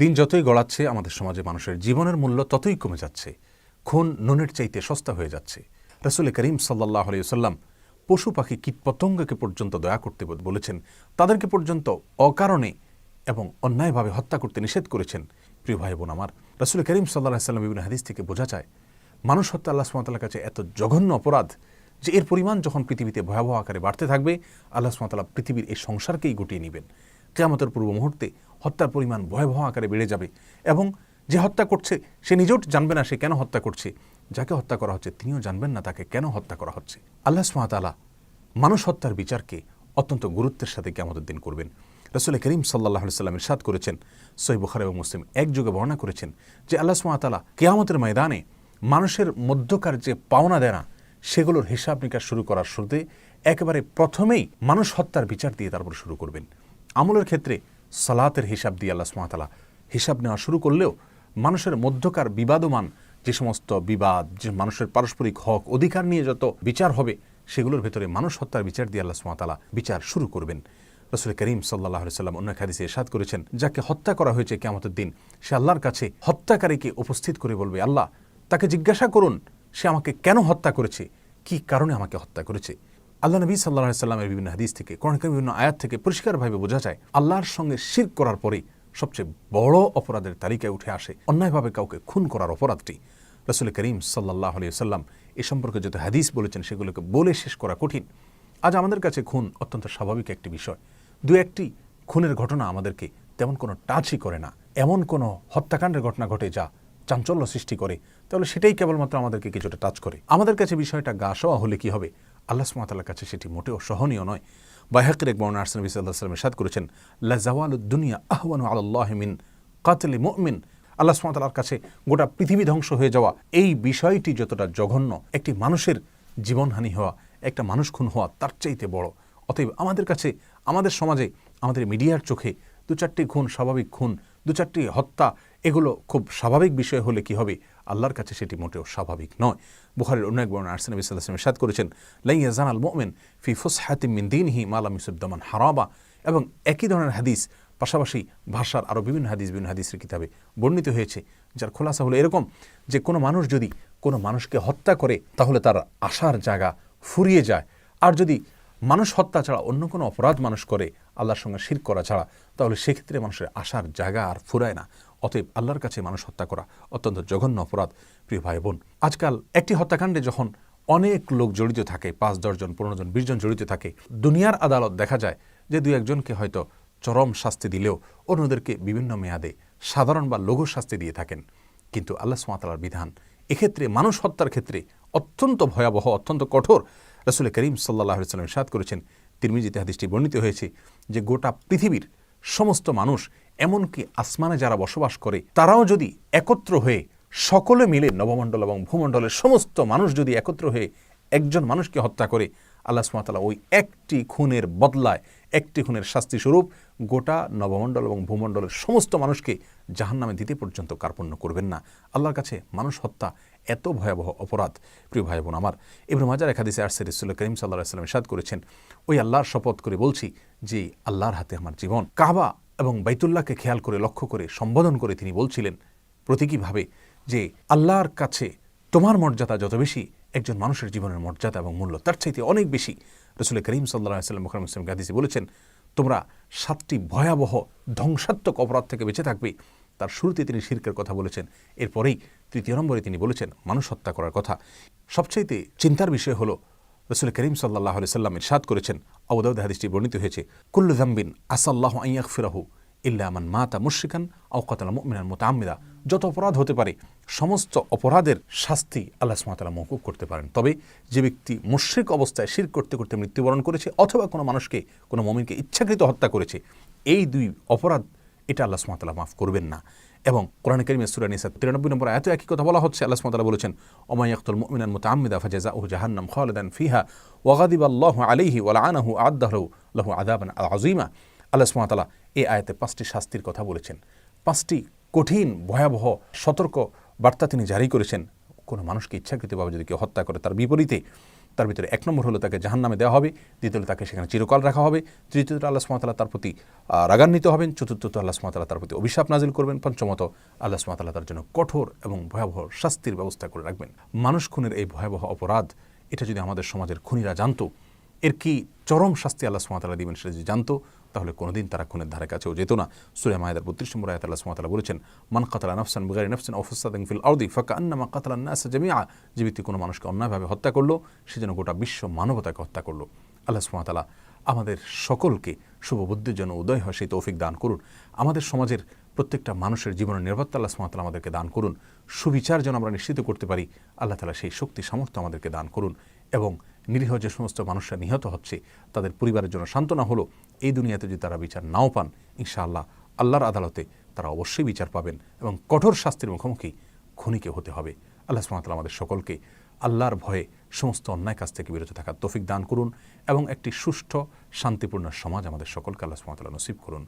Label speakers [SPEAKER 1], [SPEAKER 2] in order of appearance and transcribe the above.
[SPEAKER 1] দিন যতই গড়াচ্ছে, আমাদের সমাজে মানুষের জীবনের মূল্য ততই কমে যাচ্ছে। খুন নুনের চাইতে সস্তা হয়ে যাচ্ছে। রসুল করিম সাল্লাহ আলিয়াল্লাম পশু পাখি কীটপতঙ্গকে পর্যন্ত দয়া করতে বলেছেন। তাদেরকে পর্যন্ত অকারণে এবং অন্যায়ভাবে হত্যা করতে নিষেধ করেছেন। প্রিয় ভাই বোন আমার, রসুল করিম সাল্লাহ সাল্লাম বিভিন্ন হাদিস থেকে বোঝা যায়, মানুষ হত্যা আল্লাহ সুমতাল্লার কাছে এত জঘন্য অপরাধ যে এর পরিমাণ যখন পৃথিবীতে ভয়াবহ আকারে বাড়তে থাকবে, আল্লাহ সুমতাল্লাহ পৃথিবীর এই সংসারকেই গুটিয়ে নেবেন। কেয়ামতের পূর্ব মুহূর্তে হত্যার পরিমাণ ভয়াবহ আকারে বেড়ে যাবে এবং যে হত্যা করছে, সে নিজেও জানবে না সে কেন হত্যা করছে। যাকে হত্যা করা হচ্ছে তিনিও জানবেন না তাকে কেন হত্যা করা হচ্ছে। আল্লাহ সুমাতালা মানুষ হত্যার বিচারকে অত্যন্ত গুরুত্বের সাথে কেমতের দিন করবেন। রসুল করিম সাল্লাহ সাল্লাম ইরশাদ করেছেন সই বুখার এবং মুসলিম একযোগে বর্ণনা করেছেন যে আল্লাহ সুমাতালা কেয়ামতের ময়দানে মানুষের মধ্যকার যে পাওনা দেনা, সেগুলোর হিসাব নিকাশ শুরু করার শুরুতে একেবারে প্রথমেই মানুষ হত্যার বিচার দিয়ে তারপর শুরু করবেন। আমলের ক্ষেত্রে সালাতের হিসাব দিয়ে আল্লাহ সুমাতালা হিসাব নেওয়া শুরু করলেও মানুষের মধ্যকার বিবাদমান যে সমস্ত বিবাদ, যে মানুষের পারস্পরিক হক অধিকার নিয়ে যত বিচার হবে, সেগুলোর ভেতরে মানুষ হত্যার বিচার দিয়ে আল্লাহ সুমাতালা বিচার শুরু করবেন। রসুল করিম সাল্লাহ সাল্লাম অন্য খাদিসে এরশাদ করেছেন, যাকে হত্যা করা হয়েছে কেমতের দিন, সে আল্লাহর কাছে হত্যাকারীকে উপস্থিত করে বলবে, আল্লাহ, তাকে জিজ্ঞাসা করুন, সে আমাকে কেন হত্যা করেছে? কি কারণে আমাকে হত্যা করেছে? আল্লাহ নবী সাল্লাহ সাল্লামের বিভিন্ন হাদিস থেকে কোরআনকার বিভিন্ন আয়াত থেকে পরিষ্কারভাবে বোঝা যায়, আল্লাহর সঙ্গে শির করার পরেই সবচেয়ে বড় অপরাধের তালিকায় উঠে আসে অন্যায়ভাবে কাউকে খুন করার অপরাধটি। রসুল করিম সাল্লাহ সাল্লাম এ সম্পর্কে যত হাদিস বলেছেন সেগুলোকে বলে শেষ করা কঠিন। আজ আমাদের কাছে খুন অত্যন্ত স্বাভাবিক একটি বিষয়। দু একটি খুনের ঘটনা আমাদেরকে তেমন কোনো টাচই করে না। এমন কোনো হত্যাকাণ্ডের ঘটনা ঘটে যা চাঞ্চল্য সৃষ্টি করে, তাহলে সেটাই কেবলমাত্র আমাদেরকে কিছুটা টাচ করে। আমাদের কাছে বিষয়টা গা হলে কি হবে? আল্লাহ সুমাতাল্লার কাছে সেটি মোটেও সহনীয় নয়। বাইহাকের এক বর্ণা আরসান বিসাল্লাহ সাল্লাম সাদ করেছেন লাজাওয়াল দুনিয়া আহওয়ানু আল্লাহ মিন কাতলি মুমিন। আল্লাহ সুমাতালার কাছে গোটা পৃথিবী ধ্বংস হয়ে যাওয়া এই বিষয়টি যতটা জঘন্য, একটি মানুষের জীবনহানি হওয়া, একটা মানুষ খুন হওয়া তার চাইতে বড়। অতএব আমাদের কাছে, আমাদের সমাজে, আমাদের মিডিয়ার চোখে দু চারটি খুন স্বাভাবিক খুন, দু চারটি হত্যা, এগুলো খুব স্বাভাবিক বিষয় হলে কি হবে? আল্লাহর কাছে সেটি মোটেও স্বাভাবিক নয়। বুখারের অন্য এক বর্ণ আরসান বিসাল্লাম সাদ করেছেন লাইয়া জানাল মোমেন ফি ফুস হাতিম মিন দিন হি মালাম ইসুদ্দামান হারাবা এবং একই ধরনের হাদিস, পাশাপাশি ভাষার আরও বিভিন্ন হাদিস, বিভিন্ন হাদিসের কিতাবে বর্ণিত হয়েছে, যার খোলাসা হলো এরকম যে কোনো মানুষ যদি কোনো মানুষকে হত্যা করে, তাহলে তার আশার জায়গা ফুরিয়ে যায়। আর যদি মানুষ হত্যা ছাড়া অন্য কোনো অপরাধ মানুষ করে, আল্লাহর সঙ্গে শির করা ছাড়া, তাহলে সেক্ষেত্রে মানুষের আশার জায়গা আর ফুরায় না। অতএব আল্লাহর কাছে মানুষ হত্যা করা অত্যন্ত জঘন্য অপরাধ, প্রিয় ভাই বোন। আজকাল একটি হত্যাকাণ্ডে যখন অনেক লোক জড়িত থাকে, পাঁচ দশজন পনেরো জন বিশজন জড়িত থাকে, দুনিয়ার আদালত দেখা যায় যে দু একজনকে হয়তো চরম শাস্তি দিলেও অন্যদেরকে বিভিন্ন মেয়াদে সাধারণ বা লঘু শাস্তি দিয়ে থাকেন। কিন্তু আল্লাহ সুমাতালার বিধান, এক্ষেত্রে মানুষ হত্যার ক্ষেত্রে অত্যন্ত ভয়াবহ, অত্যন্ত কঠোর রসুল করিম সাল্লাহ সাল্লাম সাদ করেছেন। তিরমিজিতে হাদিসটি বর্ণিত হয়েছে যে গোটা পৃথিবীর সমস্ত মানুষ, এমনকি আসমানে যারা বসবাস করে, তারাও যদি একত্র হয়ে সকলে মিলে নবমণ্ডল এবং ভূমণ্ডলের সমস্ত মানুষ যদি একত্র হয়ে একজন মানুষকে হত্যা করে আল্লাহ সুমাতালা ওই একটি খুনের বদলায় একটি খুনের শাস্তি স্বরূপ গোটা নবমণ্ডল এবং ভূমণ্ডলের সমস্ত মানুষকে জাহান নামে দিতে পর্যন্ত কার্পণ্য করবেন না। আল্লাহর কাছে মানুষ হত্যা এত ভয়াবহ অপরাধ। প্রিয় ভাই বোন আমার ইব্রাহিম হাজার একাদিসে আরসে রসুল্লাহ করিম সাল্লাহ সাল্লাম সাদ করেছেন, ওই আল্লাহর শপথ করে বলছি যে আল্লাহর হাতে আমার জীবন। কাবা এবং বাইতুল্লাহকে খেয়াল করে, লক্ষ্য করে, সম্বোধন করে তিনি বলছিলেন প্রতীকীভাবে যে আল্লাহর কাছে তোমার মর্যাদা যত বেশি একজন মানুষের জীবনের মর্যাদা এবং মূল্য, তার চাইতে অনেক বেশি রসুল করিম সাল্লাহ সাল্লাম মুখর মুসলিম গাদিসি বলেছেন, তোমরা সাতটি ভয়াবহ, ধ্বংসাত্মক অপরাধ থেকে বেঁচে থাকবে। তার শুরুতে তিনি শির্কের কথা বলেছেন, এরপরেই তৃতীয় নম্বরে তিনি বলেছেন মানুষ হত্যা করার কথা। সবচাইতে চিন্তার বিষয় হলো, রসুল করিম সাল্লাহ সাল্লাম ইরশাদ করেছেন আবুদাউদ হাদিসটি বর্ণিত হয়েছে, কুল্লু জাম্বিন আসাল্লাহ আইয়াক ফিরাহু ইল্লামান মাতা মুশিকান আউকাতালা মুমিনান মোতামিদা যত অপরাধ হতে পারে, সমস্ত অপরাধের শাস্তি আল্লাহ সুমাতালা মৌকুব করতে পারেন। তবে যে ব্যক্তি মুশ্রিক অবস্থায় শির করতে করতে মৃত্যুবরণ করেছে অথবা কোনো মানুষকে, কোনো মমিনকে ইচ্ছাকৃত হত্যা করেছে, এই দুই অপরাধ, এটা আল্লাহ সুমাতালা মাফ করবেন না। এবং কোরআন করিমের সুরা নিসা তিরানব্বই নম্বর এত একই কথা বলা হচ্ছে, আল্লাহ সুমাতালা বলেছেন ওমাইয়াকুল মুমিনান মোতামিদা ফাজাজা ও জাহান্নাম খালেদান ফিহা ওয়াগাদিব আল্লাহ আলিহি ওয়ালা আনাহু আদাহু লাহু আদাবান আজিমা আল্লাহ সুমাতালা এই আয়াতে পাঁচটি শাস্তির কথা বলেছেন। পাঁচটি কঠিন, ভয়াবহ, সতর্ক বার্তা তিনি জারি করেছেন। কোনো মানুষকে ইচ্ছাকৃতভাবে যদি কেউ হত্যা করে, তার বিপরীতে তার ভিতরে এক নম্বর হলো তাকে জাহান্নামে দেওয়া হবে দ্বিতীয়ত তাকে সেখানে চিরকাল রাখা হবে, তৃতীয়ত আল্লাহ সুমাতাল্লাহ তার প্রতি রাগান্বিত হবেন, চতুর্থত আল্লাহ সুমাতাল্লাহ তার প্রতি অভিশাপ নাজিল করবেন, পঞ্চমত আল্লাহ সুমাতাল্লাহ তার জন্য কঠোর এবং ভয়াবহ শাস্তির ব্যবস্থা করে রাখবেন। মানুষ খুনের এই ভয়াবহ অপরাধ, এটা যদি আমাদের সমাজের খুনিরা জানতো, এর কি চরম শাস্তি আল্লাহ সুমাতালা দিবেন সেটা যদি জানতো, তাহলে কোনোদিন তারা খুনের ধারে কাছেও যেত না। সুরে মায়েদার বত্রিশ নম্বর আয়াত আল্লাহ সুমাতালা বলেছেন, মান কাতালা নফসান বিগারি নফসান অফসাদিং ফিল আউদি ফাঁকা আন্নামা কাতালা নাস জামিয়া যে ব্যক্তি কোনো মানুষকে অন্যায়ভাবে হত্যা করল, সে যেন গোটা বিশ্ব মানবতাকে হত্যা করল। আল্লাহ সুমাতালা আমাদের সকলকে শুভ বুদ্ধির জন্য উদয় হয় সেই তৌফিক দান করুন। আমাদের সমাজের প্রত্যেকটা মানুষের জীবনের নিরাপত্তা আল্লাহ সুমাতালা আমাদেরকে দান করুন। সুবিচার যেন আমরা নিশ্চিত করতে পারি, আল্লাহ তালা সেই শক্তি সামর্থ্য আমাদেরকে দান করুন এবং নিরীহ যে সমস্ত মানুষরা নিহত হচ্ছে, তাদের পরিবারের জন্য সান্ত্বনা হলো, এই দুনিয়াতে যদি তারা বিচার নাও পান, ইনশাআল্লাহ আল্লাহর আদালতে তারা অবশ্যই বিচার পাবেন এবং কঠোর শাস্তির মুখোমুখি খুনিকে হতে হবে। আল্লাহ সুমাতালা আমাদের সকলকে আল্লাহর ভয়ে সমস্ত অন্যায় কাজ থেকে বিরত থাকার তৌফিক দান করুন এবং একটি সুষ্ঠু, শান্তিপূর্ণ সমাজ আমাদের সকলকে আল্লাহ সুমাতালা নসিব করুন।